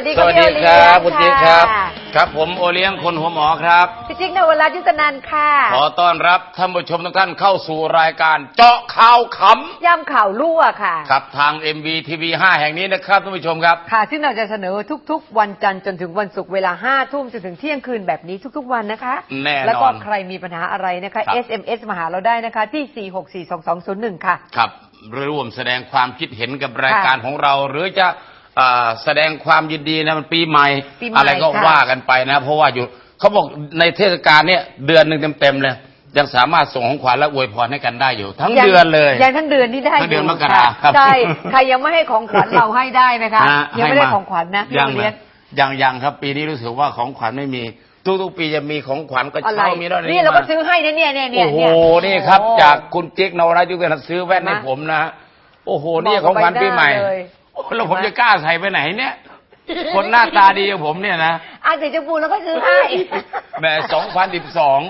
วัสดีครับสวัสดีค่ะสวัสดีครับพี่คุณโอเลี้จิ๊ยกงครับค่ะครับผมโอเลี้ยงคนหัวหมอครับ พี่จิ๊กนวรัตน์ยุตนันท์ค่ะขอต้อนรับท่านผู้ชมทุกท่านเข้าสู่รายการเจาะข่าวขย่ำข่าวรั่วค่ะำครับทาง MVTV 5 แห่งนี้นะครับท่านผู้ชมครับ ค่ะซึ่งเราจะเสนอทุกๆ วันจันทร์จนถึงวันศุกร์เวลาห้าทุ่มจนถึงเที่ยงคืนแบบนี้ทุกๆ วันนะคะแน่นอนแล้วก็ใครมีปัญหาอะไรนะคะ ครับ SMS มาหาเราได้นะคะที่ 4642201 ค่ะ ครับร่วมแสดงความคิดเห็นกับรายการของเรา หรือจะ อ่าแสดงความยินดีนะมันปีใหม่ ปีใหม่อะไรก็ค่ะ ว่ากันไปนะ เพราะว่าอยู่เขาบอกในเทศกาลเนี่ยเดือนหนึ่งเต็มๆเลยยังสามารถส่งของขวัญและอวยพรให้กันได้อยู่ ทั้งเดือนเลย ยังทั้งเดือนที่ได้ทั้งเดือนยู่มกราค่ะครับใช่ ใครยังไม่ให้ของขวัญเราให้ได้นะคะ นะยังไม่ได้ให้าของขวัญนะพี่ยังโอเลี้ยงนะยังยังครับ ปีนี้รู้สึกว่าของขวัญไม่มี ทุกๆปีจะมีของขวัญก็อะไร เช่ามีแล้วนี่เราก็มซื้อให้นะเนี่ยเนี่ยเนี่ยโอ้โหเนี่ยนี่ครับ โอ้ จากคุณเจ๊กนวรัตน์ยุทธนันท์ซื้อแว่นให้เห็นไหมผมนะฮะโอ้โหนี่บอกของขวัญใบหน้าปีใหม่เลยโอ้ แล้วผมเห็นไหมจะกล้าใส่ไปไหนเนี่ย คนหน้าตาดีอย่างผมเนี่ยนะอะสีชมพูแล้วก็ซื้อให้ แหมสองพันสิบสอง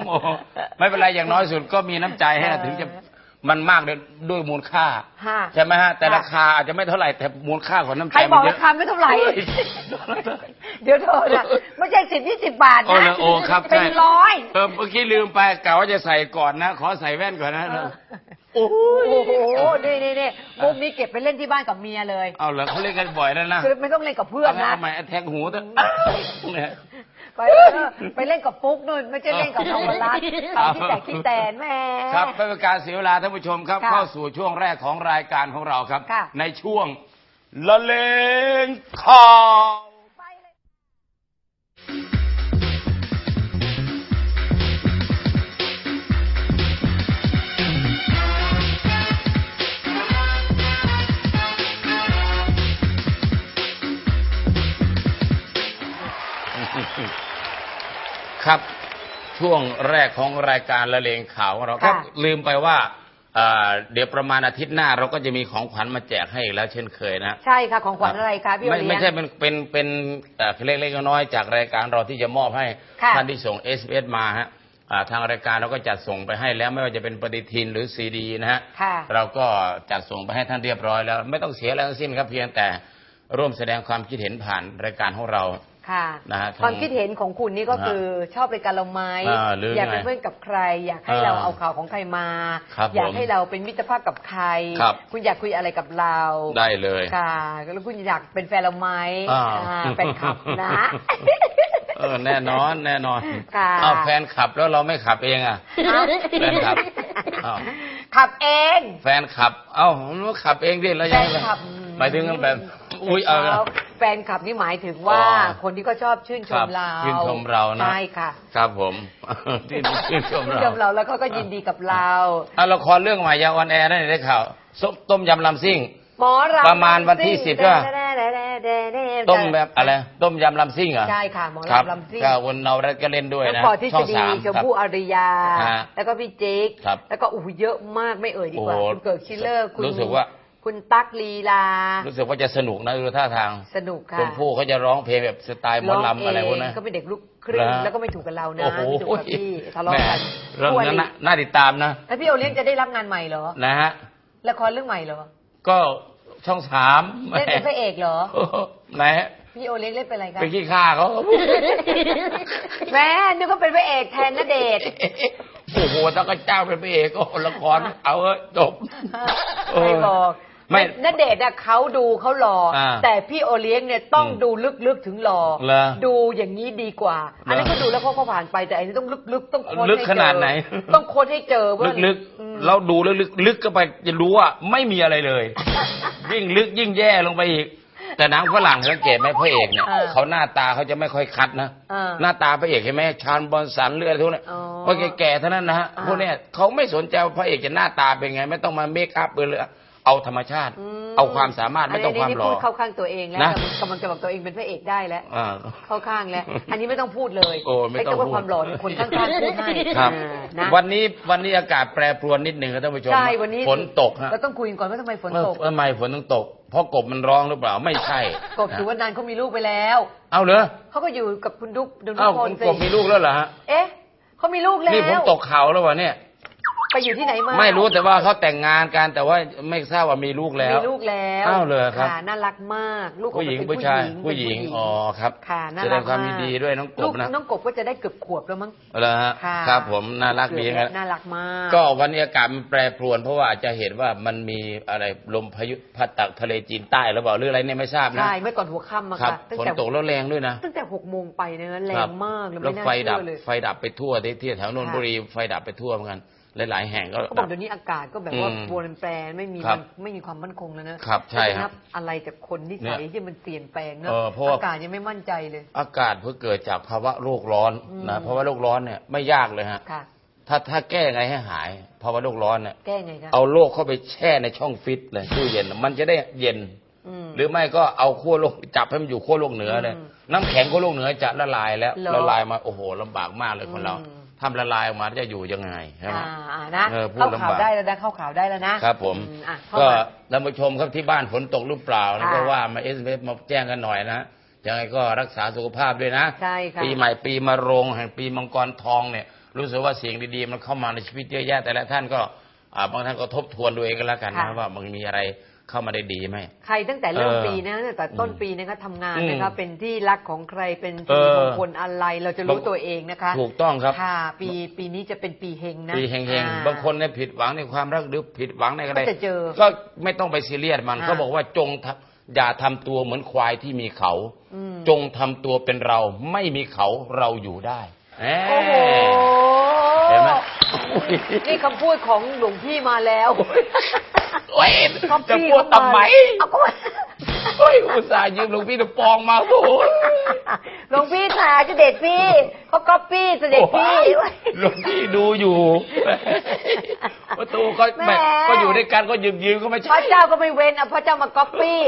ไม่เป็นไรอย่างน้อยสุดก็มีน้ำใจให้นะเออถึงจะมันมากด้วยด้วยมูลค่า ค่ะใช่ไหมฮะ แต่ค่ะ ราคาอาจจะไม่เท่าไหร่แต่มูลค่าของน้ำใจใครบมัอนกเยราอะ คาไม่เท่าไหร่ เดี๋ยวโทษนะไม่ใช่สิบยี่สิบบาทโอ้นะเลยโอ้ครับเป็นใช่ร้อย เออเมื่อกี้ลืมไปกะว่าจะใส่ก่อนนะ ขอใส่แว่นก่อนนะเออ โอ้โหโอ้โหนี่นี่นี่มุมนี้เก็บไปเล่นที่บ้านกับเมียเลย เอาเหรอเขาเล่นกันบ่อยแล้วนะคือไม่ต้องเล่นกับเพื่อนเอานะทำไมแทงหูเถอะเนี่ยไปเออไปเล่นกับฟุกนู่นไม่ใช่เล่นกับน้องวรัตน์ตอนที่แต่คิดแตนแหม่ครับเพื่อเป็นการเสียเวลาท่านผู้ชมครับค่ะเข้าสู่ช่วงแรกของรายการของเราครับค่ะในช่วงละเลงข่าว ช่วงแรกของรายการละเลงข่าวของเราครับค่ะลืมไปว่าเอ่อเดี๋ยวประมาณอาทิตย์หน้าเราก็จะมีของขวัญมาแจกให้อีกแล้วเช่นเคยนะใช่ค่ะของขวัญอะไรคะพี่โอไม่เลี้ยง ไม่ใช่เป็นเป็นเป็นเอ่อเล็กๆน้อยๆจากรายการเราที่จะมอบให้ค่ะท่านที่ส่ง s อ s มาฮะอ่าทางรายการเราก็จัดส่งไปให้แล้วไม่ว่าจะเป็นปฏิทินหรือซีดีนะฮะค่ะ เราก็จัดส่งไปให้ท่านเรียบร้อยแล้ว ไม่ต้องเสียอะไรทั้งสิ้นครับเพียงแต่ ร่วมแสดงความคิดเห็นผ่านรายการของเราค่ะนะฮะความคิดเห็นของคุณนี่ก็คือชอบรายการเราไหมอ่าหรืออยากเป็นไงเพื่อนกับใคร อยากให้อ่าเราเอาข่าวของใครมาครับอยากผมให้เราเป็นมิตรภาพกับใครครับคุณอยากคุยอะไรกับเราได้เลยค่ะแล้วคุณอยากเป็นแฟนเราไหมอ่าอ่าแฟนคลับนะเออแน่นอนแน่นอนค่ะอ้าวแฟนขับแล้วเราไม่ขับเองอะเอ้าแฟนคลับอ้าวขับเอง แฟนขับ เอ้าเราขับเองดิเราแฟยังนไงคลับ หมายถึงแบบอุ้ยเอา แล้วแฟนคลับนี่หมายถึงว่าอ๋อ คนที่เขาชอบชื่นชครัมบเราชื่นชมเรานะใช่ค่ะครับผม ที่ชื่นชมชื่นเราชมเราแล้วเขาก็ยินดีกับเราอะละครเรื่องใหม่ยาวออนแอร์นั่นได้ข่าวส้มต้มยำลำซิ่ง หมอรำประมาณวันที่ซิ่ง10ใช่ปะแด่ๆๆๆต้มแบบอะไรต้มยำลำซิ่งเหรอใช่ค่ะหมอครับรำลำซิ่ง ก็วนเราก็เล่นด้วยทั้งนะปอทฤช่ษองฎีสามชมครับพู่อารยา ฮะแล้วก็พี่จิ๊กครับแล้วก็อู้หูเยอะมากไม่เอ่ยดีกว่าโอ้โหคุณเกิดชิลเลอร์ คุณรู้สึกว่า คุณตั๊กลีลา รู้สึกว่าจะสนุกนะดูท่าทาง สนุกค่ะชมพู่เขาจะร้องเพลงแบบสไตล์หมอลำอะไรพวกนั้นเขาเป็นเด็กลูกครึ่งเหรอแล้วก็ไม่ถูกกับเรานะโอ้โหไม่ถูกกับพี่ทะเลาะกันแหม่เรื่องนั้นน่ะน่าติดตามนะแล้วพี่โอเลี้ยงจะได้รับงานใหม่เหรอนะฮะละครเรื่องใหม่เหรอ ก็ช่องสามเล่นเป็นพระเอกเหรอไหนฮะพี่โอเลี้ยงเล่นเป็นอะไรกันไปขี้ข้าเขาแม่นึกว่าเป็นพระเอกแทนณเดชน์โอ้โหถ้าก็จ้างเป็นพระเอกก็ละครเอาเออจบเไม่บอก ไม่ณเดชน์อะเขาดูเขาหล่ออาแต่พี่โอเลี้ยงเนี่ยต้องอืมดูลึกๆถึงหล่อเหรอดูอย่างนี้ดีกว่า อันนี้นเหรก็อดูแล้วเขาก็ผ่านไปแต่อันนี้ต้องลึกๆต้องค้นลึกให้ขนาดไหนเจอต้องค้นให้เจอว่าลึกอืม ๆเราดูแล้วลึกลึกก็ไปจะรู้ว่าไม่มีอะไรเลย ยิ่งลึกยิ่งแย่ลงไปอีก แต่หนังฝรั่งสังเกตไหมพระเอกเนี่ยเออเขาหน้าตาเขาจะไม่ค่อยคัดนะเออหน้าตาพระเอกเห็นไหมชานบอลสันเลือดทุกเนี่ยอ๋อพวกแก่ๆเท่านั้นนะฮะอ่า พวกเนี้ยเขาไม่สนใจว่าพระเอกจะหน้าตาเป็นไง ไม่ต้องมาเมคอัพเลย เอาธรรมชาติ มเอาความสามารถไม่ต้องความนนี้หล่อ พูดเข้าข้างตัวเองแล้วนะกำลังจะบอกตัวเองเป็นพระเอกได้แล้ว อ่าเข้าข้างแล้ว อันนี้ไม่ต้องพูดเลยโอ้ไม่ต้องว่าพูดความหล่อเนี่ยคนข้างๆพูดให้ครับอ่านะวันนี้วันนี้อากาศแปรปรวนนิดหนึ่งครับท่านผู้ชมใช่วันนี้ฝนตกฮะ เราต้องคุยกันก่อนว่าทำไมฝนตกเออทำไมฝนต้องตก เพราะกบมันร้องหรือเปล่า ไม่ใช่กบสุวรรณันท์เขามีลูกไปแล้ว เอาเหรอเขาก็อยู่กับคุณดุ๊กดุ๊กเอ้าพลกบมีลูกแล้วเหรอฮะ เอ๊ะเขามีลูกแล้วนี่ผมตกเขาแล้ววะเนี่ย ไปอยู่ที่ไหนมาไม่รู้แต่ว่าเขาแต่งงานกันแต่ว่าไม่ทราบว่ามีลูกแล้ว มีลูกแล้วอ้าวเหรอครับะน่ารักมาก ลูกออกผู้หมาญิงเป็นผู้ชายผู้ผู้หหญิญิงงอ๋อครับค่ะน่าแสดรังกความมยินดีด้วยน้องกลูบกนะน้องกบก็จะได้เกือบขวบแล้วมั้งเหรอฮะค่ะครับผมน่ารักดีเกือบครัแล้บวน่ารักมาก ก็วันนี้อากาศมันแปรปรวน เพราะว่าอาจจะเห็นว่ามันมีอะไรลมพายุพัดตักทะเลจีนใต้หรือเปล่าหรืออะไรเนี่ยไม่ทราบนะใช่เมื่อก่อนหัวค่ำมาครับค่ะตั้งฝนแต่ตกแล้วแรงด้วยนะตั้งแต่หกโมงไปเนะแรครังบมากเลยแล้วไม่น่าไฟเชื่ดับอเลยไฟดับไปทั่วที่ที่แถวนนทบุรีไฟดับไปทั่วเหมือนกัน หลาย ๆ แห่งก็ เขาบอกเดี๋ยวนี้อากาศก็แบบว่าอืมปรวนแปรไม่มีครับมันไม่มีความมั่นคงแล้วนะครับใช่จะครับนัอะไรจากคนนิสัยเนี่ยที่มันเปลี่ยนแปลงเนอะเออเพราะว่า อากาศยังไม่มั่นใจเลย อากาศเพื่อเกิดจากภาวะโลกร้อนอืม นะภาวะโลกร้อนเนี่ยไม่ยากเลยฮะค่ะ ถ้าถ้าแก้ไงให้หายภาวะโลกร้อนเนี่ยแก้ไงคะเอาโลกเข้าไปแช่ในช่องฟิตเลยตู้เย็นน่ะมันจะได้เย็น ม หรือไม่ก็เอาขั้วโลกจับให้มันอยู่ขั้วโลกเหนือเลยอืมน้ำแข็งขั้วโลกเหนือจะละลายแล้วเหรอละลายมาโอ้โหลำบากมากเลยคนเรา อืม ทำละลายออกมาจะอยู่ยังไงใช่ไหมอ่าอ่านะเออพูดเข้าลำบากข่าวได้แล้วนะเข้าข่าวได้แล้วนะครับ ผมอือะเข้าก็มาท่านผู้ชมครับที่บ้านฝนตกหรือเปล่านะค่ะก็ว่ามาเอสเมาแจ้งกันหน่อยนะยังไงก็รักษาสุขภาพด้วยนะใช่ค่ะปีใหม่ปีมะโรงแห่งปีมังกรทองเนี่ย รู้สึกว่าสิ่งดีๆมันเข้ามาในชีวิตเยอะแยะแต่ละท่านก็อ่าบางท่านก็ทบทวนดูเองก็แล้วกันนะค่ะว่ามันมีอะไร เข้ามาได้ดีไหมใครตั้งแต่เริ่มเออปีนะตั้งแต่ต้นปีนะคะทำงานอืมนะคะเป็นที่รักของใครเป็นเอที่อของคนอะไรเราจะรู้บางตัวเองนะคะ ถูกต้องครับค่ะปีปีนี้จะเป็นปีเฮงนะปีเฮงอ่ๆบางคนเนี่ยผิดหวังในความรักหรือผิดหวังในอะไรก็จะเจอก็ไม่ต้องไปซีเรียสมันอ่าเขาบอกว่าจงทำอย่าทำตัวเหมือนควายที่มีเขาอืมจงทำตัวเป็นเราไม่มีเขาเราอยู่ได้แหมโอ้โหเห็นไหมนี่คำพูดของหลวงพี่มาแล้ว โอ้ยก็จะพี่พูดทำไมเอาก็มาเฮ้ยอุตส่าห์ยืมหลวงพี่ตะปองมาโอ้ยหลวงพี่ค่ะเสด็จพี่เขาก๊อปปี้เสด็จพี่หลวงพี่ดูอยู่ประตูก็แหมไม่ก็อยู่ด้วยกันก็ยืมยืมๆก็ไม่พใช่ระเจ้าก็ไม่เว้นอะพระเจ้ามาก๊อปปี้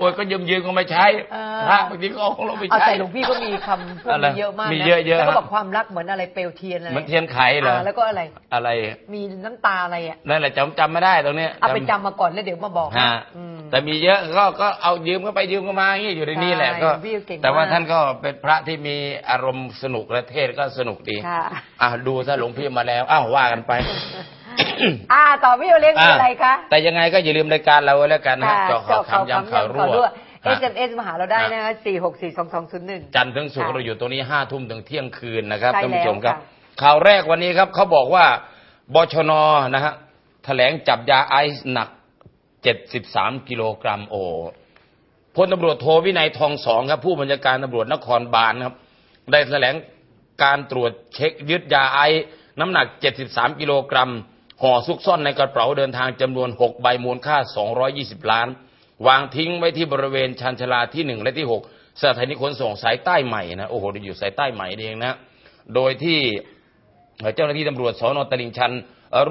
โอ้ยก็ยืมยืมๆก็ไม่ใช้เออ พระบางทีก็เอาของเราไปเอาใช้ แต่หลวงพี่ก็มีคำพวกอะไรนี้เยอะมากนะมีเยอะๆแล้วก็ครับบอกความรักเหมือนอะไรเปลวเทียนอะไรมันเทียนไขเหรออ่าแล้วก็อะไร อะไรมีน้ำตาอะไรอะนั่นแหละจำจำไม่ได้ตรงเนี้ยเอาไปจำมาก่อนแล้วเดี๋ยวมาบอกฮะอืม แต่มีเยอะก็ก็เอายืมก็ไปยืมก็มาอย่างนี้อยู่ในนี้แหละใช่ก็พี่เก่งมาก แต่ว่าท่านก็เป็นพระที่มีอารมณ์สนุกและเทศก็สนุกดีค่ะ อะดูถ้าหลวงพี่มาแล้วอ้าวว่ากันไป อ่าต่อพี่โอเลี้ยงมีอะไรคะแต่ยังไงก็อย่าลืมรายการเราไว้แล้วกันนะค่ะเจาะข่าวคำยำข่าวรั่ว SMS มาหาเราได้นะคะสี่หกสี่สองสองศูนย์หนึ่งจันทร์ถึงศุกร์ค่ะเราอยู่ตรงนี้ห้าทุ่มถึงเที่ยงคืนนะครับใช่ท่านผู้ชมครับแล้วค่ะข่าวแรกวันนี้ครับเขาบอกว่าบชนนะฮะแถลงจับยาไอซ์หนัก 73 กิโลกรัมโอพลตำรวจโทวินัยทองสองครับผู้บัญชาการตำรวจนครบาลครับ ได้แถลงการตรวจเช็คยึดยาไอซ์น้ำหนัก 73 กิโลกรัม ห่อซุกซ่อนในกระเป๋าเดินทางจำนวน6ใบมูลค่า 220 ล้าน วางทิ้งไว้ที่บริเวณชานชลาที่หนึ่งและที่หกสถานีขนส่งสายใต้ใหม่นะโอ้โหอยู่สายใต้ใหม่เองนะ โดยที่เจ้าหน้าที่ตำรวจสอนอตลิ่งชัน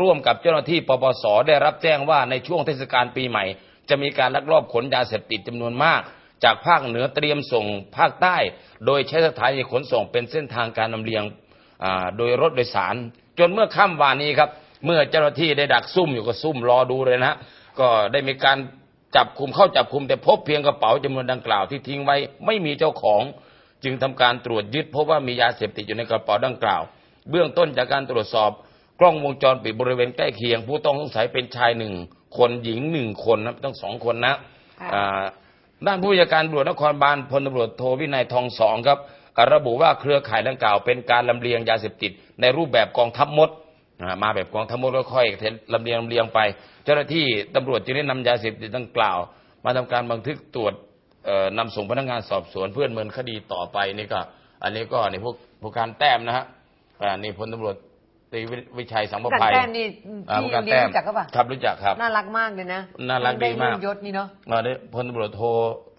ร่วมกับเจ้าหน้าที่ปปสได้รับแจ้งว่าในช่วงเทศกาลปีใหม่ จะมีการลักลอบขนยาเสพติดจำนวนมาก จากภาคเหนือเตรียมส่งภาคใต้ โดยใช้สถานีขนส่งเป็นเส้นทางการลำเลียงโดยรถโดยสาร จนเมื่อค่ำวานนี้ครับ เมื่อเจ้าหน้าที่ได้ดักซุ่มอยู่ก็ซุ่มรอดูเลยนะฮะก็ได้มีการจับคุมเข้าจับคุมแต่พบเพียงกระเป๋าจำนวนดังกล่าวที่ทิ้งไว้ไม่มีเจ้าของจึงทำการตรวจยึดพบว่ามียาเสพติดอยู่ในกระเป๋าดังกล่าว เบื้องต้นจากการตรวจสอบกล้องวงจรปิดบริเวณใกล้เคียง ผู้ต้องสงสัยเป็นชายหนึ่งคนหญิงหนึ่งคนนะต้องสองคนนะค่ะอ่าด้านผู้บัญชาการตำรวจนครบาลพลตำรวจโทวินัยทองสองครับอ่าระบุว่าเครือข่ายดังกล่าว เป็นการลำเลียงยาเสพติดในรูปแบบกองทัพมด อ่ามาแบบกองทัพมดค่อยๆลำเลียงลำเลียงไป เจ้าหน้าที่ตำรวจจึงได้นำยาเสพติดดังกล่าว มาทำการบันทึกตรวจเอ่อนำส่งพนักงานสอบสวนเพื่อดำเนินคดีต่อไปนี่ก็ อันนี้ก็นี่พวกผู้การแต้มนะฮะอ่านี่พลตำรวจตรีวิชัยสังประกันภัยแต้มนี่อ่าพี่ผู้การเลี้ยแต้งมรู้จักเขาปะครับรู้จักครับ น่ารักมากเลยนะ น่ารักดีมากไเลื่อนยศนี่เนาะมาได้พลตำรวจโท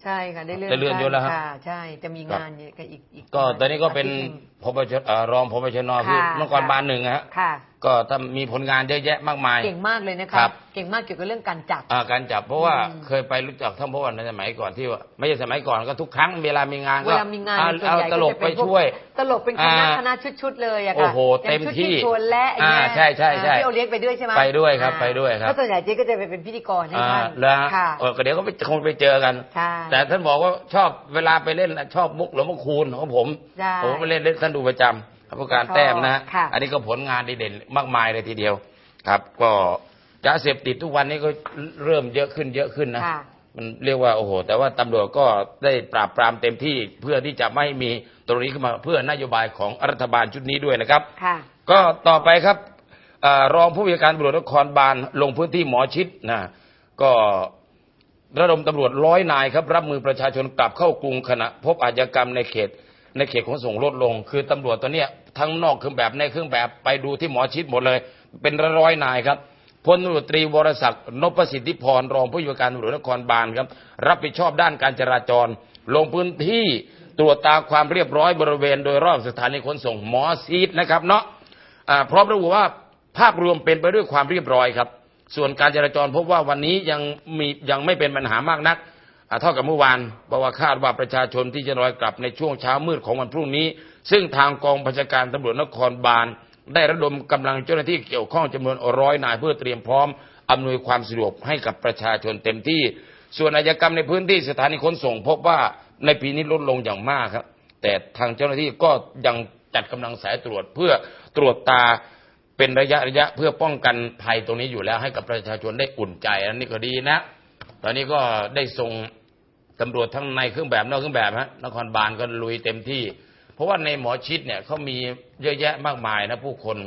ใช่ค่ะได้เลื่อนได้เลื่อนยศแล้วฮะค่ะใช่จะมีงานเนี่ยกับอีกอีกก็ตอนนี้ก็เป็นอาทิตย์หงพบชเอ่อรองพบชนคือค่ะนครบาลหนึ่งฮะค่ะก็ถ้ามีผลงานเยอะแยะมากมาย เก่งมากเลยนะครัคะบเก่งมากเกี่ยวกับเรื่องการจับอ่าการจับเพราะว่าอืมเคยไปรู้จักท่านเพราะว่าในสมัยก่อนที่ว่าไม่ใช่สมัยก่อนก็ทุกครั้งเวลามีงานเวก็ลามีงานเอาส่วนเอาใหญ่ตลกจะไปเป็นพวกช่วย ตลกเป็นคณะอ่าคณะชุดๆเลยอะค่ะโอ้โหอย่างเต็มชุดที่ชวนและไอ้เนี่ยอ่าใช่ใช่ใช่พี่โอเลี้ยงไปด้วยใช่ไหมไปด้วยครับอ่าไปด้วยครับก็ส่วนใหญ่เจ๊ก็จะไปเป็นพิธีกรให้อ่าท่านแล้วค่ะเออก็เดี๋ยวก็ไปคงไปเจอกันใช่แต่ท่านบอกว่าชอบเวลาไปเล่นน่ะชอบมุกหลวงพ่อคูณของผมใช่ผมไปเล่นเล่นท่านดูประจำครับผู้การแต้มนะฮะค่ะ อันนี้ก็ผลงานดีเด่นมากมายเลยทีเดียว ครับ ก็ยาเสพติดทุกวันนี้ก็เริ่มเยอะขึ้นเยอะขึ้นนะ ค่ะ มันเรียกว่าโอ้โห แต่ว่าตำรวจก็ได้ปราบปรามเต็มที่เพื่อที่จะไม่ให้มีตรงนี้ขึ้นมาเพื่อนโยบายของรัฐบาลชุดนี้ด้วยนะครับ ค่ะ ก็ต่อไปครับเออรองผู้บัญชาการตำรวจนครบาลลงพื้นที่หมอชิดนะก็ ระดมตำรวจร้อยนายครับ รับมือประชาชนกลับเข้ากรุงขณะ พบอาชญากรรมในเขต ในเขตขนส่งลดลง คือตำรวจตัวเนี้ยทั้งนอกเครื่องแบบในเครื่องแบบไปดูที่หมอชิดหมดเลย เป็นร้อยนายครับพลตำรวจตรีวรศักดิ์นพสิทธิพรรองผู้บัญชาการตำรวจนครบาลครับ รับผิดชอบด้านการจราจร ลงพื้นที่ตรวจตาความเรียบร้อยบริเวณ โดยรอบสถานีขนส่งหมอซีดนะครับเนาะอ่าพร้อมระบุว่าภาพรวมเป็นไปด้วยความเรียบร้อยครับ ส่วนการจราจรพบว่าวันนี้ยังมียังไม่เป็นปัญหามากนักเท่ากับเมื่อวานเพราะว่าคาดว่าประชาชนที่จะรอยกลับในช่วงเช้ามืดของวันพรุ่งนี้ ซึ่งทางกองบัญชาการตำรวจนครบาล ได้ระดมกำลังเจ้าหน้าที่เกี่ยวข้องจำนวนร้อยนายเพื่อเตรียมพร้อมอำนวยความสะดวกให้กับประชาชนเต็มที่ ส่วนอาชญากรรมในพื้นที่สถานีขนส่ง พบว่าในปีนี้ลดลงอย่างมากครับ แต่ทางเจ้าหน้าที่ก็ยังจัดกำลังสายตรวจเพื่อตรวจตา เป็นระยะระยะเพื่อป้องกันภัยตรงนี้อยู่แล้ว ให้กับประชาชนได้อุ่นใจอันนี้ก็ดีนะ ตอนนี้ก็ได้ส่งตำรวจทั้งในเครื่องแบบนอกเครื่องแบบฮะนครบาลก็ลุยเต็มที่ เพราะว่าในหมอชิดเนี่ยเขามีเยอะแยะมากมายนะผู้คน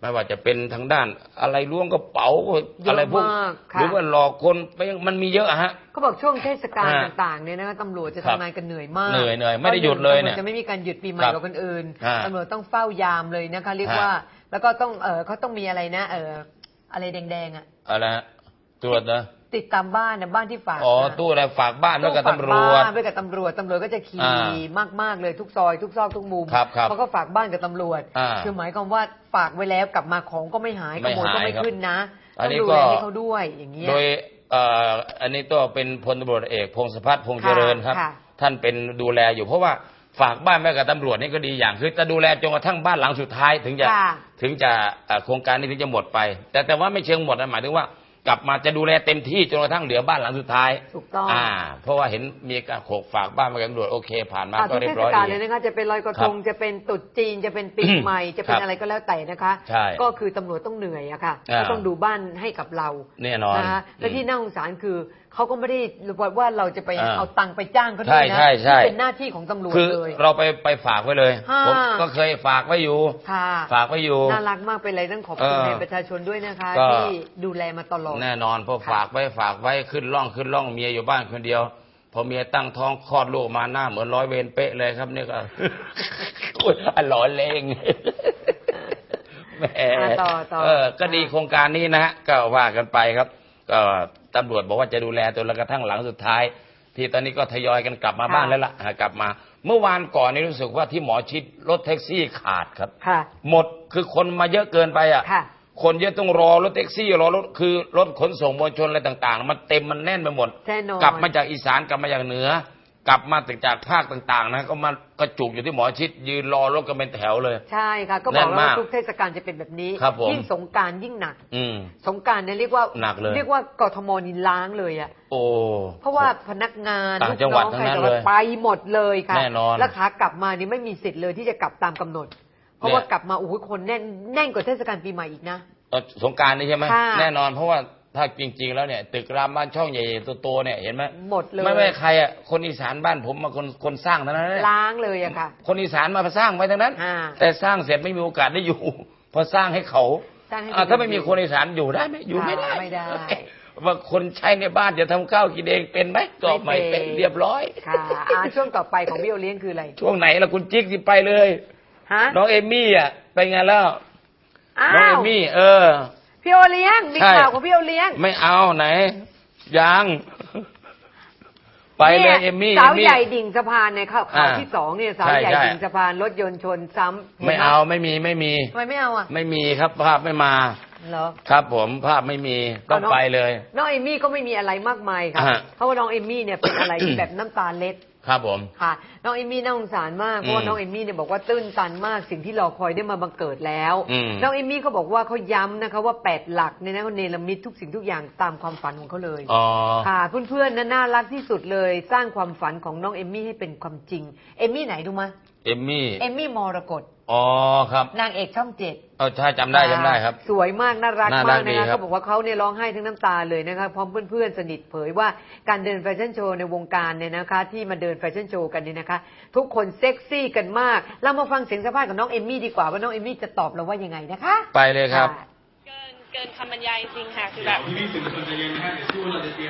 ไม่ว่าจะเป็นทางด้าน อะไรล้วงกระเป๋าอะไรพวกเยอะมากค่ะหรือว่าหลอกคนไปมันมีเยอะอะฮะเขาบอกช่วงเทศกาลอ่าต่างๆเนี่ยนะคะตำรวจจะครับทำงานกันเหนื่อยมากเหนื่อยเหนื่อยไม่ได้หยุดเลยเนี่ยตำรวจจะไม่มีการหยุดปีใหม่ครับกับคนอื่นอ่าตำรวจต้องเฝ้ายามเลยนะคะเรียกฮะว่า แล้วก็ต้องเออเขาต้องมีอะไรนะ เอออะไรแดงๆอะอะไรฮะตรวจนะติดตามบ้านนะบ้านที่ฝากอ๋อน่ะตู้อะไรฝากบ้านไว้กับฝากตำรวจบ้านไว้กับตำรวจตำรวจก็จะขี่อ่มากๆเลยทุกซอย ทุกซอกทุกมุมครับครับเขาก็ฝากบ้านกับตำรวจอ่าคือหมายความว่าฝากไว้แล้วกลับมาของก็ไม่หายขไม่โมยก็หายไม่ครับขึ้นนะอัต้นองนี้ดูก็แลให้เขาด้วยอย่างเงี้ยโดยเอ่ออันนี้ก็เป็นพลตำรวจเอกพงศพัฒน์พงษ์เจริญครับค่ะท่านเป็นดูแลอยู่เพราะว่า ฝากบ้านไว้กับตำรวจนี่ก็ดีอย่าง คือจะดูแลจนกระทั่งบ้านหลังสุดท้ายถึงจะค่ะถึงจะเอ่อโครงการนี้ถึงจะหมดไป แต่แต่ว่าไม่เชิงหมดนะหมายถึงว่า กลับมาจะดูแลเต็มที่จนกระทั่งเหลือบ้านหลังสุดท้ายถูกต้องอ่าเพราะว่าเห็นมีการโขกฝากบ้านไว้กับตำรวจโอเค ผ่านมาอ่าก็ทุกเรียเทบศร้อยกาลดี เลยนะคะจะเป็นลอยกระทงครับจะเป็นตรุษจีนจะเป็นปีใหม่จะเป็นครับอะไรก็แล้วแต่นะคะ ใช่ก็คือตำรวจต้องเหนื่อยอะค่ะอ่า ก็ต้องดูบ้านให้กับเราแน่นอน นะคะและที่น่าสงสารคือ เขาก็ไม่ได้ว่าเราจะไปอ่าเอาตังค์ไปจ้างเขาด้วยนะใช่ใช่ใช่ นี่เป็นหน้าที่ของตำรวจคือเลย เราไปไปฝากไว้เลย ค่ะ ผมก็เคยฝากไว้อยู่ ค่ะฝากไว้อยู่ น่ารักมากเป็นไรต้องขอบคุณเออในประชาชนด้วยนะคะ ก็ ที่ดูแลมาตลอด แน่นอนพอค่ะ ฝากไว้ฝากไว้ขึ้นร่องขึ้นร่องเมียอยู่บ้านคนเดียว พอเมียตั้งท้องคลอดลูกมาหน้าเหมือนร้อยเวรเป๊ะเลยครับเนี่ยก็ อุ๊ยอร่อยเลงแหมอะต่อต่อเออ ก็ดีโครงการนี้นะฮะก็ว่ากันไปครับ ก็ ตำรวจบอกว่าจะดูแลตัวแล้วกระทั่งหลังสุดท้าย ที่ตอนนี้ก็ทยอยกันกลับมาบ้านแล้วล่ะอะกลับมา เมื่อวานก่อนนี่รู้สึกว่าที่หมอชิดรถแท็กซี่ขาดครับ ค่ะ หมดคือคนมาเยอะเกินไปอะ ค่ะ คนเยอะต้องรอรถแท็กซี่รอรถคือรถขนส่งมวลชนอะไรต่าง ๆ มันเต็มมันแน่นไปหมด แน่นอน กลับมาจากอีสานกลับมาจากเหนือ กลับมาจากภาคต่างๆ นะ ก็มากระจุกอยู่ที่หมอชิด ยืนรอรถกันเป็นแถวเลย ใช่ค่ะ ก็บแน่อกนแล้วมากว่าทุกเทศกาลจะเป็นแบบนี้ ครับผม ยิ่งสงกรารยิ่งหนัก อืม สงกรารเนี่ยเรียกว่าหนักเลยเรียกว่ากทมนี่ล้างเลยอะโอ้ เพราะว่าพนักงานต่างจังหวัดลูกทั้งนั้นใครต่อเลยไปหมดเลยค่ะแน่นอนแล้วขากลับมานี่ไม่มีสิทธิ์เลยที่จะกลับตามกำหนด เพราะเนี่ยว่ากลับมาโอ้โหคนแน่นแน่นกว่าเทศกาลปีใหม่อีกนะ เอ่อสงกรารนี่ใช่ไหมค่ะ แน่นอนเพราะว่า ถ้าจริง ๆ แล้วเนี่ย ตึกรามบ้านช่องใหญ่ๆโตๆเนี่ยเห็นไหมหมดเลย ไม่ไม่ใครอะคนอีสานบ้านผมมาคนคนสร้างเท่านั้นนะล้างเลยอะค่ะ คนอีสานมาสร้างไว้ทั้งนั้น อ่า แต่สร้างเสร็จไม่มีโอกาสได้อยู่ พอสร้างให้เขาสร้างให้อ่าถ้าไม่มีอยู่คนอีสานอยู่ได้ไหมอยู่ไม่ได้ไม่ได้ว่าคนใช้ในบ้านจะทำข้าวกินเองเป็นไหมตอบไม่เป็น เรียบร้อยค่ะอ่าช่วงต่อไปของพี่โอเลี้ยงคืออะไรช่วงไหนล่ะคุณจิ๊กสิไปเลย ฮะน้องเอมี่อะไปไงแล้วอ้าน้องเอว มี่ เออ พี่โอเลี้ยงมีใช่ ข่าวของพี่โอเลี้ยงไม่เอาไหนยัง ไปเลยนี่เอมมี่สาวเอมมี่ ใหญ่ดิ่งสะพานในข่าวข่าวอ่าที่สองเนี่ยสาวใช่ใหญ่ใช่ ดิ่งสะพานรถยนต์ชนซ้ำห็นหไม่เอาไม่มีไม่มี ทำไมไม่เอาอะไม่มีครับภาพไม่มา เหรอ ครับ ผมภาพไม่มีต้องเอาน้องไปเลย น้องเอมมี่ก็ไม่มีอะไรมากมายค่ะอ่า เพราะว่าน้องเอมมี่เนี่ยเป็นอะไรที่แบบน้ำตาเล็ด ครับผม ค่ะ น้องเอมมี่น่าสงสารมาก เพราะว่าอืมน้องเอมมี่เนี่ยบอกว่าตื้นตันมากสิ่งที่รอคอยได้มาบังเกิดแล้ว อืม น้องเอมมี่เขาบอกว่าเขาย้ำนะคะว่าแปดหลักเนี่ยนะเขาเนรมิตทุกสิ่งทุกอย่างตามความฝันของเขาเลย อ๋อ ค่ะเพื่อนๆนะน่ารักที่สุดเลย สร้างความฝันของน้องเอมมี่ให้เป็นความจริง เอมมี่ไหนดูมะเอมมี่ เอมมี่มรกต อ๋อครับนางเอกช่องเจ็ดเออใช่จำได้จำได้ครับ สวยมากน่ารักน่ารัมากกดีนะคะครับเขาบอกว่าเขาเนี่ยร้องไห้ทั้งน้ำตาเลยนะคะพร้อมเพื่อนๆสนิทเผยว่าการเดินแฟชั่นโชว์ในวงการเนี่ยนะคะ ที่มาเดินแฟชั่นโชว์กันเนี่ยนะคะ ทุกคนเซ็กซี่กันมาก เรามาฟังเสียงสัมภาษณ์ของน้องเอมมี่ดีกว่าว่าน้องเอมมี่จะตอบเราว่ายังไงนะคะ ไปเลยครับะ เกินเกินคำบรรยายจริงๆค่ะคือแบบ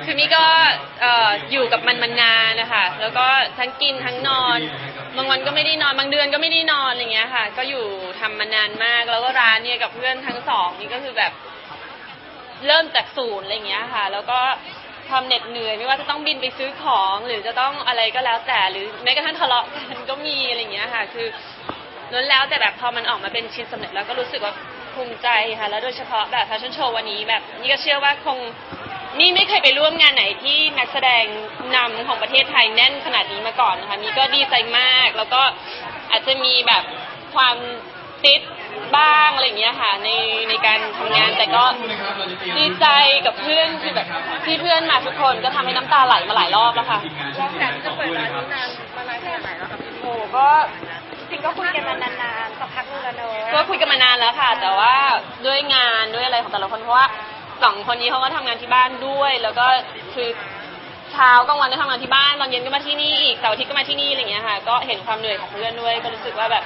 คือมี่ก็เอ่ออยู่กับมันมานานนะคะแล้วก็ทั้งกินทั้งนอน บางวันก็ไม่ได้นอนบางเดือนก็ไม่ได้นอนอะไรเงี้ยค่ะ ก็อยู่ทำมานานมากแล้วก็ร้านเนี่ยกับเพื่อนทั้งสองนี่ก็คือแบบ เริ่มจากศูนย์อะไรเงี้ยค่ะ แล้วก็ความเหน็ดเหนื่อยไม่ว่าจะต้องบินไปซื้อของหรือจะต้องอะไรก็แล้วแต่หรือแม้กระทั่งทะเลาะกันก็มีอะไรเงี้ยค่ะ คือล้วนแล้วแต่แบบพอมันออกมาเป็นชิ้นสำเร็จแล้วก็รู้สึกว่า ภูมิใจค่ะ แล้วโดยเฉพาะแบบแฟชั่นโชว์วันนี้แบบนี่ก็เชื่อว่าคงนี่ไม่เคยไปร่วมงานไหนที่นักแสดงนำของประเทศไทยแน่นขนาดนี้มาก่อนนะคะนี่ก็ดีใจมาก แล้วก็อาจจะมีแบบความติดบ้างอะไรอย่างเงี้ยค่ะในในการทำงานแต่ก็ดีใจกับเพื่อนคือแบบที่เพื่อนมาทุกคนก็ทำให้น้ำตาไหลมาหลายรอบแล้วค่ะวางแผนจะเปิดร้านนี้นานมานานขนาดไหนแล้วคะพี่โอ้ก็ จริงก็คุยกันมานานๆสักพักนึงแล้วเนอะก็คุยกันมานานแล้วค่ะ แต่ว่าด้วยงานด้วยอะไรของแต่ละคนเพราะว่าสองคนนี้เขาก็ทำงานที่บ้านด้วย แล้วก็คือเช้ากลางวันก็ทำงานที่บ้านตอนเย็นก็มาที่นี่อีกเสาร์อาทิตย์ก็มาที่นี่อะไรอย่างเงี้ยค่ะ ก็เห็นความเหนื่อยของเพื่อนด้วย ก็รู้สึกว่าแบบ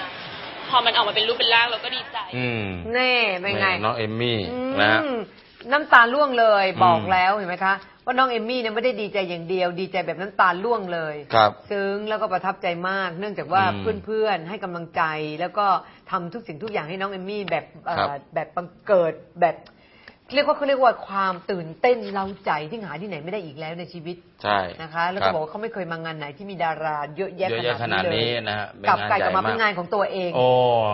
พอมันออกมาเป็นรูปเป็นร่างเราก็ดีใจ อืมแน่เป็นไง น้องเอมมี่อืนะฮะ มน้ำตาล่วงเลยบอกอืม แล้วเห็นไหมคะ ว่าน้องเอมมี่เนี่ยไม่ได้ดีใจอย่างเดียว ดีใจแบบน้ำตาล่วงเลยครับ ซึ้งแล้วก็ประทับใจมาก เนื่องจากว่าอืมเพื่อนๆให้กำลังใจ แล้วก็ทำทุกสิ่งทุกอย่างให้น้องเอมมี่แบบเอ่อครับ แบบบังเกิดแบบ เรียกว่าเขาเรียกว่าความตื่นเต้นเล้าใจที่หาที่ไหนไม่ได้อีกแล้วในชีวิตใช่นะคะ แล้วคก็รับบอกว่าเขาไม่เคยมางานไหนที่มีดาราเยอะแยะเยอะแยะขขนานาดดนี้นี้เลยนะฮะกลับกลายใหกลัญ่บมาเป็นงานของตัวเอง โอ้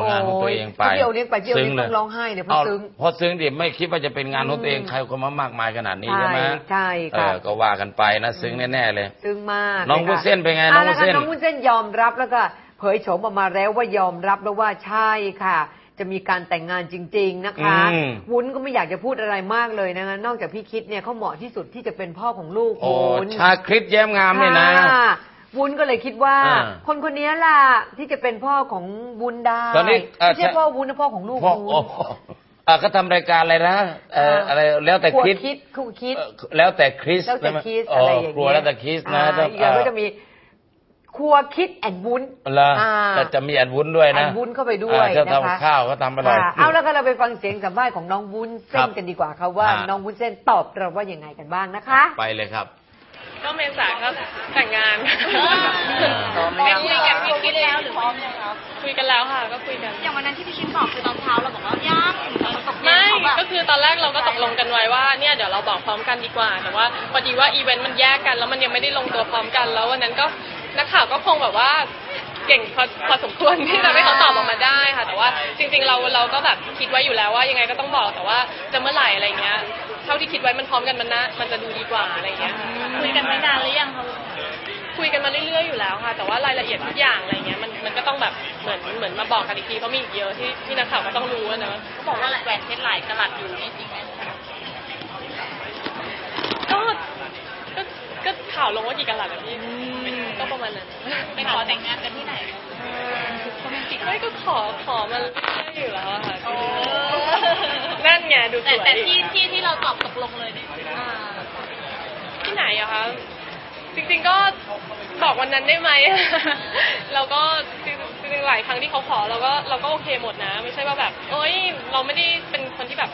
งานของตัวเองไปพี่โอเลี้ยงไปพี่โอเลี้ยงลต้องร้องไห้เนี่ยเพราะเอาซึ้งเพราะซึ้งดิไม่คิดว่าจะเป็นงานของตัวเองอืมใครคนมามากมายขนาดนี้ใช่ไหมใช่เอค่ะอก็ว่ากันไปนะซึ้งแน่ๆเลยซึ้งมากน้องลยค่ะวุ้นเส้นเป็นไงะน้องวุ้นเส้นแล้วก็น้องวุ้นเส้นยอมรับแล้วก็เผยโฉมออกมาแล้วว่ายอมรับแล้วว่าใช่ค่ะ จะมีการแต่งงานจริง ๆนะคะอืมวุ้นก็ไม่อยากจะพูดอะไรมากเลยนะคะนอกจากพี่คิดเนี่ยเขาเหมาะที่สุดที่จะเป็นพ่อของลูกโอ้วุ้นชาคริสแย้มงามเนี่ยนะค่ะวุ้นก็เลยคิดว่าอ่า คนคนนี้ล่ะที่จะเป็นพ่อของวุ้นได้ตอนนี้เอ่อไม่ใช่พ่อวุ้นนะพ่อของลูกพ่อวุ้โอ้นอะเขาทำรายการอะไรนะเอ่ออะไรแล้วแต่ครัวคริสคิดครัวคิดเอ่อแล้วแต่คริสแล้วแต่ใช่ไหมคิดอะไรอย่างเงี้ยครัวแล้วแต่คริสนะอ่าต้องอีกอย่างก็จะมี ครัวคิดแอนวุ้นแล้วอ่าแต่จะมีแอนวุ้นด้วยแอนะนวุ้นเข้าไปด้วยอ่าจะนะคะ ทำข้าวก็ทำอร่อย ค่ะเอาแล้วก็เราไปฟังเสียงสัมภาษณ์ของน้องวุ้นเส้ครันบกันดีกว่าค่ะว่าอ่าน้องวุ้นเส้นตอบเราว่ายังไงกันบ้างนะคะ ไปเลยครับ ก็เมษาก็แต่งงานพร้อมไม่ยังคุยกันพี่คิดแล้วหรือพร้อมยังครับคุยกันแล้วค่ะ ก็คุยกัน อย่างวันนั้นที่พี่คิมบอกคือตอนเช้าเราบอกว่าย่างแต่มันตกเย็นไม่เขาแบบก็คือตอนแรกเราก็ตกลงกันไว้ว่าเนี่ยเดี๋ยวเราบอกพร้อมกันดีกว่า แต่ว่าพอดีว่าอีเวนต์มันแยกกันแล้วมันยังไม่ได้ลงตัวพร้อมกันแล้ววันนั้นก็นักข่าวก็คงแบบว่าเก่งพอพอสมควรที่จะให้เขาตอบออกมาได้ค่ะ แต่ว่าจริง ๆ เราเราก็แบบคิดไว้อยู่แล้วว่ายังไงก็ต้องบอกแต่ว่าจะเมื่อไหร่อะไรเงี้ย เท่าที่คิดไว้มันพร้อมกันมันนะมันจะดูดีกว่าอะไรเงี้ยคุยกันไม่นานหรือยังคะคุยกันมาเรื่อยๆอยู่แล้วค่ะ แต่ว่ารายละเอียดทุกอย่างอะไรเงี้ยมันมันก็ต้องแบบเหมือนเหมือนมาบอกกันอีกทีเพราะมีอีกเยอะที่ที่นักข่าวก็ต้องรู้อะเนอะเขาบอกว่าแหวนเพชรหลายกะลัดอยู่นี่จริงไหมก็ก็ก็ข่าวลงว่ากี่กะลัดอะพี่ก็ประมาณนั้นไปขอแต่งงานกันที่ไหนโรแมนติกไหมไม่ก็ขอขอมาเรื่อยๆอยู่แล้วอะค่ะ นั่นไงดูสแต่วยแต่ที่ที่ที่เราตอบตกลงเลยเนี่ยอ่าที่ไหนอะคะ จริงๆก็บอกวันนั้นได้ไหม เราก็จริงๆหลายครั้งที่เขาขอเราก็เราก็โอเคหมดนะ ไม่ใช่ว่าแบบเอ้ยเราไม่ได้เป็นคนที่แบบ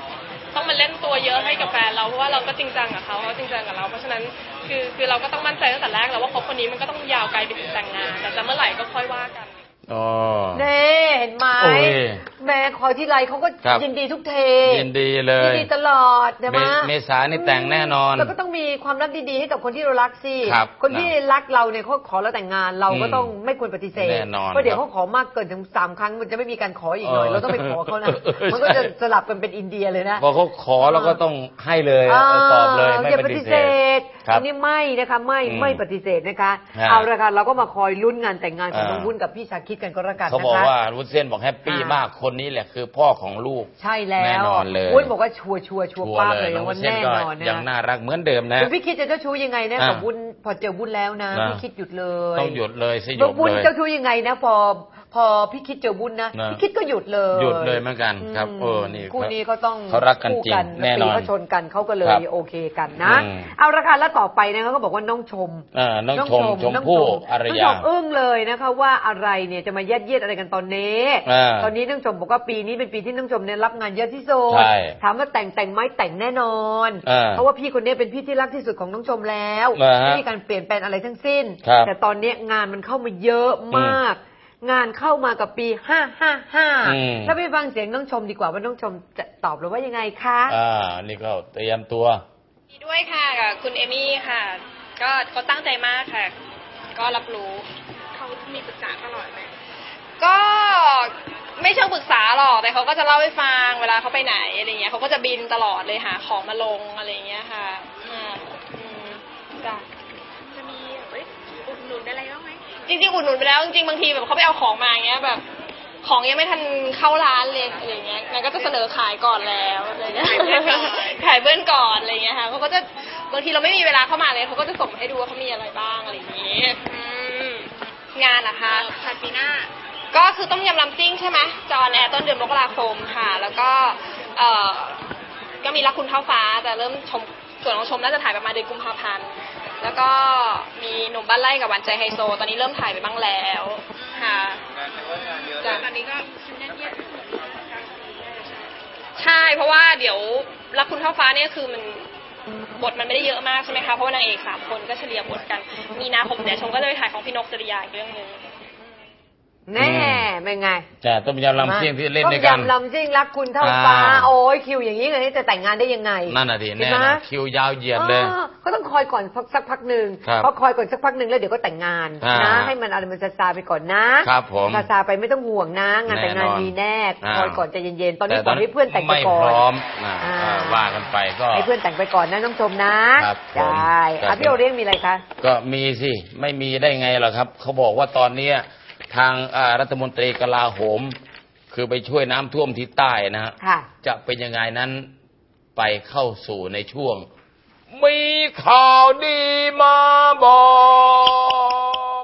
ต้องมาเล่นตัวเยอะให้กับแฟนเราเพราะว่าเราก็จริงจังกับเขาเขาจริงจังกับเรา เพราะฉะนั้นคือคือเราก็ต้องมั่นใจตั้งแต่แรกแล้วว่าคบคนนี้มันก็ต้องยาวไกลไปถึงแต่งงาน แต่จะเมื่อไหร่ก็ค่อยว่ากัน อ๋อ เน่เห็นไหมโอ้ยแหมม่คอยที่ไรเขาก็ครับ ยินดีทุกเทยินดีเลยิยนดีตลอดใช่ไหเมมเมษานี่แต่งแน่นอน เราก็ต้องมีความรักดีๆให้กับคนที่เรารักสิครับคนที่รักเราเนี่ยเขาขอเราแต่งงานเราก็อืมต้องไม่ควรปฏิเสธแน่นอนเพราะเดี๋ยวครับเขาขอมากเกินถึงสามครั้งมันจะไม่มีการขออีกหน่อยเออเราต้องไปขอเขานะเออมันก็จะใช่สลับกันเป็นอินเดียเลยนะ พอเขาขอเราก็ต้องให้เลยาตอบเลยไม่อย่าปปฏิฏิเสเสธธครับอันนี้ไม่นะคะไม่อืมไม่ปฏิเสธนะคะ ฮะเอาละค่ะเราก็มาคอยลุ้นงานแต่งงานของอ่าน้องวุ้นกับพี่ชาคิดกันก็แล้วกันเขานะคะบอกว่าวุ้นเส้นบอกแฮปปี้อ่ามมากคนนี้แหละคือพ่อของลูกใช่แล้วแน่นอนเลยวุ้นบอกว่าชัวร์ชัวร์ชัวร์ชัวป้าบร์เลเลยยน้องวุ้ว่านเส้นแน่ก็นอนนะยังน่ารักเหมือนเดิมนะคุณพี่คิดจะเจ้าชู้ยังไงนะอ่ากับวุ้นพอเจอวุ้นแล้วนะนะพี่คิดหยุดเลยต้องหยุดเลยสยบอกบวุ้นเลยเจ้าชู้ยังไงนะพอ พอพี่คิดเจอวุ้นนะนะ พี่คิดก็หยุดเลยหยุดเลยเหมือนกันครับมเออนี่คู่นี้เขาต้องเขารักกันจริงคู่แน่นอนปีเขาชนกันเขาก็เลครัยบโอเคกันนะ อืม เอาละค่ะแล้วต่อไปนะคะเขาบอกว่าน้องชมอ่าน้องชมชมพู่อารน้องยาชมอึ้งเลยนะคะว่าอะไรเนี่ยจะมายัดเยียดอะไรกันตอนนี้ อ่าตอนนี้น้องชมบอกว่าปีนี้เป็นปีที่น้องชมเนี่ยรับงานเยอะที่สุดใช่ถามว่าแต่งแต่งไหมแต่งแน่นอน อ่าเพราะว่าพี่คนนี้เป็นพี่ที่รักที่สุดของน้องชมแล้วอ่าฮะไม่มีการเปลี่ยนแปลงอะไรทั้งสิ้น ครับแต่ตอนนี้งานมันเข้ามาเยอะมาก งานเข้ามากับปีห้าห้าห้าอืมถ้าไปฟังเสียงน้องชมดีกว่าว่าน้องชมจะตอบเราว่ายังไงคะอ่านี่ก็เตรียมตัวดีด้วยค่ะกับคุณเอมี่ค่ะ ก็เขาตั้งใจมากค่ะ ก็รับรู้เขามีปรึกษาตลอดไหมก็ไม่เชิงปรึกษาหรอกแต่เขาก็จะเล่าให้ฟังเวลาเขาไปไหนอะไรเงี้ยเขาก็จะบินตลอดเลยหาของมาลงอะไรเงี้ยค่ะอ่าอืมจ้ะจะมีเอ้ยอุดหนุนอะไรบ้างไหม จริงๆอุดหนุนไปแล้วจริงๆบางทีแบบเขาไปเอาของมาอย่างเงี้ยแบบ ของยังไม่ทันเข้าร้านเลยอะไรเงี้ยมันก็จะเสนอขายก่อนแล้วอะไรเงี้ยขายเบื้องก่อนอะไรเงี้ยค่ะเขาก็จะบางทีเราไม่มีเวลาเข้ามาเลยเขาก็จะส่งมาให้ดูว่าเขามีอะไรบ้างอะไรอย่างเงี้ยอืมงานนะคะภายปีหน้าก็คือต้มยำลำซิ่งใช่ไหมจออนแอร์ต้นเดือนมกราคมค่ะ แล้วก็เอ่อก็มีรักคุณเท่าฟ้าแต่เริ่มชมส่วนของชมน่าจะถ่ายประมาณเดือนกุมภาพันธ์ แล้วก็มีหนุ่มบ้านไร่กับหวานใจไฮโซ ตอนนี้เริ่มถ่ายไปบ้างแล้วค่ะจ้ะตอนนี้ก็ชิ้นแน่นเยียดใช่เพราะว่าเดี๋ยวรักคุณเท่าฟ้าเนี่ยคือมันบทมันไม่ได้เยอะมากใช่ไหมคะเพราะว่านางเอกสามคนก็เฉลี่ยบทกัน มีนาคมเดี๋ยวชมก็จะไปถ่ายของพี่นกจริยาอีกเรื่องหนึ่ง แน่เป็นไงแต่ต้มยำลำเสียงที่เล่นด้วยกันต้มยำลำซิ่งรักคุณเท่าฟ้าอ่าโอ้ยคิวอย่างนี้เลยจะแต่งงานได้ยังไงนั่นน่ะดิเห็แน่ไหมนะคิวยาวเหยียดเลยออก็ต้องคอยก่อนสักสักพักหนึ่งครับพอคอยก่อนสักพักหนึ่งแล้วเดี๋ยวก็แต่งงานอ่านนะให้มันอะไรมันซาซาไปก่อนนะครับผมซาซาไปไม่ต้องห่วงนะงานแต่งงานแน่นอนมีแน่อ่าคอยก่อนใจเย็นๆตอนนี้แต่ปล่อยให้เพื่อนแต่งไปไม่ก่อพนร้อมนะอ่าเออว่ากันไปก็ให้เพื่อนแต่งไปก่อนนะน้องชมนะครับผมได้ครัอะบพี่โอเลี้ยงมีอะไรคะก็มีสิไม่มีได้ไงล่ะครับเขาบอกว่าตอนเนี้ย ทางอ่ารัฐมนตรีกลาโหม คือไปช่วยน้ำท่วมที่ใต้นะฮะค่ะ จะเป็นยังไงนั้นไปเข้าสู่ในช่วง มีข่าวดีมาบอก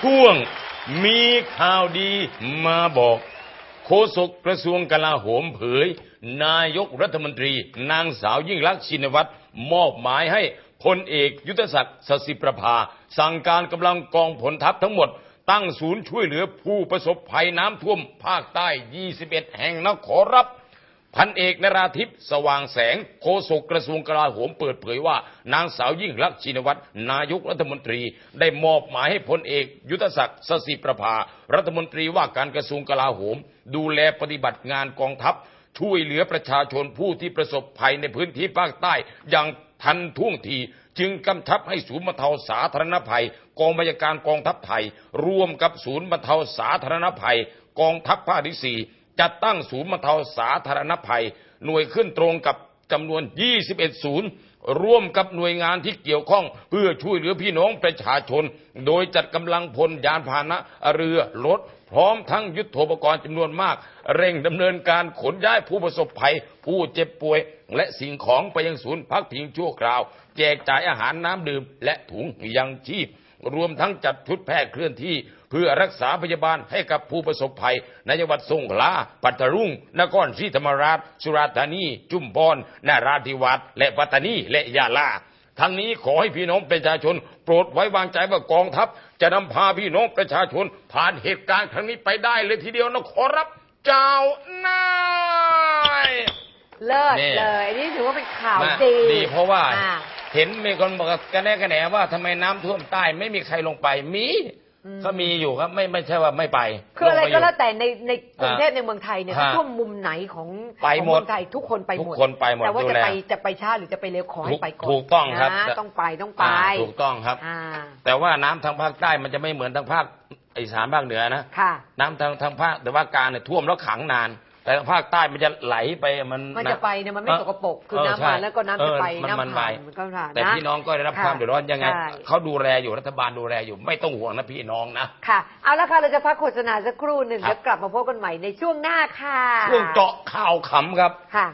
ช่วง มีข่าวดีมาบอกโฆษกกระทรวงกลาโหมเผย นายกรัฐมนตรี นางสาวยิ่งลักษณ์ชินวัตรมอบหมายให้พลเอกยุทธศักดิ์สสิประภา สั่งการกำลังกองผลทัพทั้งหมด ตั้งศูนย์ช่วยเหลือผู้ประสบภัยน้ำท่วมภาคใต้ 21 แห่งนะขอรับ พันเอกนราธิปสว่างแสงโฆษกกระทรวงกลาโหมเปิดเผยว่า นางสาวยิ่งลักษ์ชินวัตรนายกรัฐมนตรี ได้มอบหมายให้พลเอกยุทธศักดิ์สสิประภา รัฐมนตรีว่าการกระทรวงกลาโหม ดูแลปฏิบัติงานกองทัพ ช่วยเหลือประชาชนผู้ที่ประสบภัยในพื้นที่ภาคใต้อย่างทันท่วงทีจึงกำชับให้ศูนย์บรรเทาสาธารณภัย กองบัญชาการกองทัพไทยร่วมกับศูนย์บรรเทาสาธารณภัย กองทัพภาคที่สี่ จัดตั้งศูนย์บรรเทาสาธารณภัย หน่วยขึ้นตรงกับจำนวน 21 ศูนย์ ร่วมกับหน่วยงานที่เกี่ยวข้อง เพื่อช่วยเหลือพี่น้องประชาชน โดยจัดกำลังพลยานพาหนะเรือรถ พร้อมทั้งยุทโธปกรณ์จำนวนมาก เร่งดำเนินการขนย้ายผู้ประสบภัย ผู้เจ็บป่วย และสิ่งของไปยังศูนย์พักพิงชั่วคราว แจกจ่ายอาหารน้ำดื่มและถุงยังชีพ รวมทั้งจัดชุดแพทย์เคลื่อนที่ เพื่อรักษาพยาบาลให้กับผู้ประสบภัย ในจังหวัดสงขลาปัตตารุงนครศรีธรรมราช สุราษฎร์ธานี จุมพรนาราธิวาสและปัตตานีและยะลาทั้งนี้ขอให้พี่น้องประชาชน โปรดไว้วางใจว่ากองทัพ จะนำพาพี่น้องประชาชน ผ่านเหตุการณ์ครั้งนี้ไปได้เลยทีเดียวนะขอรับเจ้านายเลิศนี่เลยอันนี้ถือว่าเป็นข่าวมาดีดีเพราะว่าอ่ เห็นมีคนบอกกันแน่กันแหนว่าทำไมน้ำท่วมใต้ไม่มีใครลงไปมีอืมก็มีอยู่ครับไม่ไม่ใช่ว่าไม่ไป คืออะไรงปก็ยู่แล้วแต่ในในกรุงเทพอ่าในเมืองไทยเนี่ยฮะถ้าท่วมมุมไหนของไปของหมดเมืองไทยทุกคนไปหมดทุกคนไปหมดแต่ว่าดูจะแลไปจะไปช้าหรือจะไปเร็วขอให้ถูกไปก่อนถูกต้องครับนะแต่ต้องไปต้องไปอ่าถูกต้องครับอ่าแต่ว่าน้ำทางภาคใต้มันจะไม่เหมือนทางภาคอีสานภาคเหนือนะค่ะน้ำทางทางภาคแต่ว่ากลารเนี่ยท่วมแล้วขังนาน แต่ทางภาคใต้มันจะไหลไปมันมันจะไปเนี่ยมันไม่เออสกปรกคือเออน้ำใช่มาแล้วก็น้ำจะไปเออมันน้ำมันผ่านไปมันก็ผ่านแต่นะพี่น้องก็ได้รับค่ะความเดือดร้อนยังไงใช่เขาดูแลอยู่รัฐบาลดูแลอยู่ไม่ต้องห่วงนะพี่น้องนะค่ะเอาละค่ะเราจะพักโฆษณาสักครู่หนึ่งครับแล้วกลับมาพบกันใหม่ในช่วงหน้าค่ะช่วงเจาะข่าวขำครับค่ะ